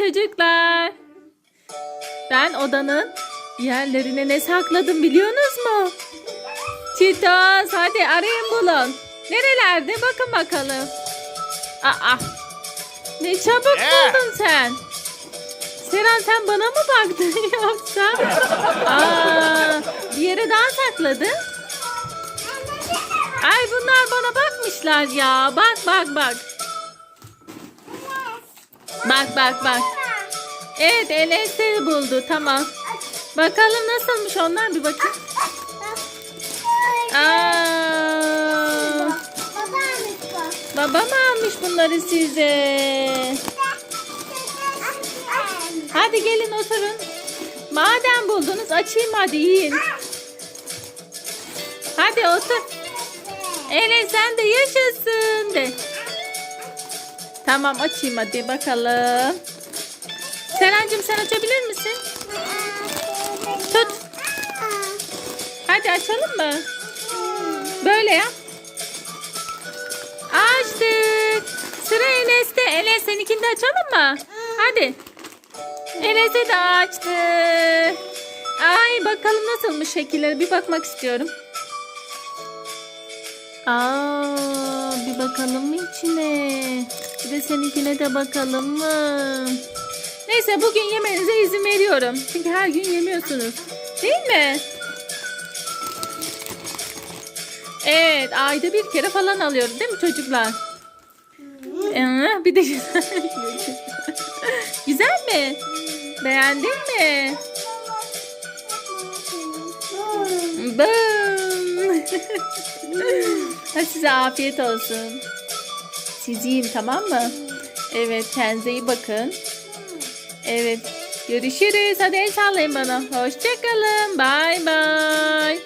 çocuklar. Ben odanın yerlerine ne sakladım biliyorsunuz mu? Çitos hadi arayın bulun. Nerelerde bakın bakalım. Aa, ne çabuk buldun sen. Seren sen bana mı baktın yoksa? Aa, bir yere daha sakladın. Ay bunlar bana bakmışlar ya. Bak bak bak. Bak bak bak. Evet LSD buldu tamam. Bakalım nasılmış onlar bir bakayım. Aa, baba mı almış bunları size? Hadi gelin oturun. Madem buldunuz açayım hadi yiyin. Hadi otur. Ele sen de yaşasın. Tamam açayım hadi bakalım. Serencim sen açabilir misin? Tut. Hadi açalım mı? Böyle yap. Açtık. Sıra Enes'te. Enes seninkini de açalım mı? Hadi. Enes'e de açtı. Ay bakalım nasılmış şekilleri. Bir bakmak istiyorum. Aa, bir bakalım mı içine? Bir de seninkine de bakalım mı? Neyse bugün yemenize izin veriyorum. Çünkü her gün yemiyorsunuz. Değil mi? Evet ayda bir kere falan alıyoruz değil mi çocuklar? Ee, bir de güzel. güzel mi? Beğendin mi? Hadi size afiyet olsun. Siz tamam mı? Evet kendinize iyi bakın. Evet görüşürüz. Hadi el sallayın bana. Hoşçakalın. Bay bay.